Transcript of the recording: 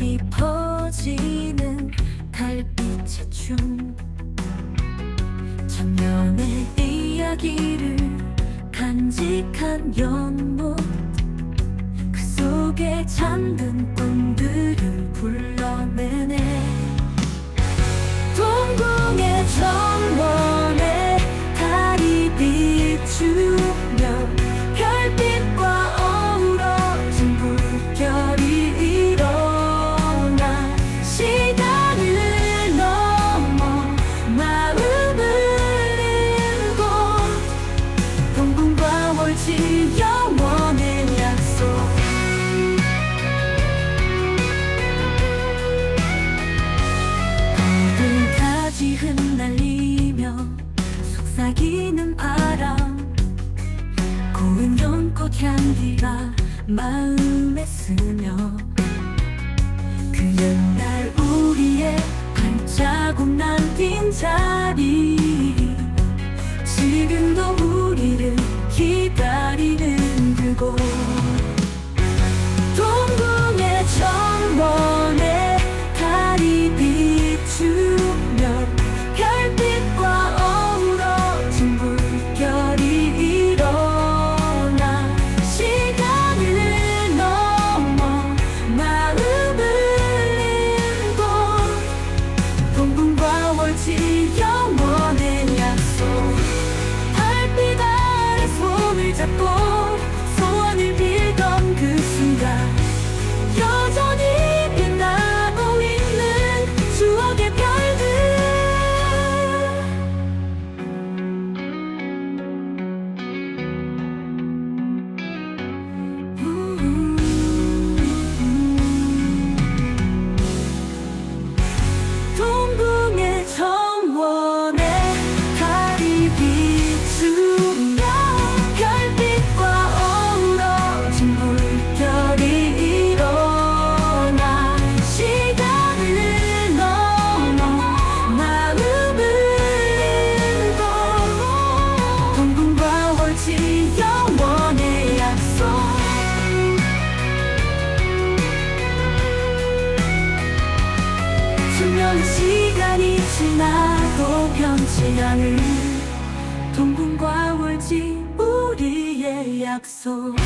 깊어지는 달빛의 춤. 천년의 이야기를 간직한 연못. 그 속에 잠든 꿈들을 영원의 약속. 어디까지 흩날리며 속삭이는 바람. 고운 연꽃 향기가 마음에 스며 그 옛날 우리의 발자국 남긴 자 기 수년 시간이 지나도 변치 않을 동궁과 월지 우리의 약속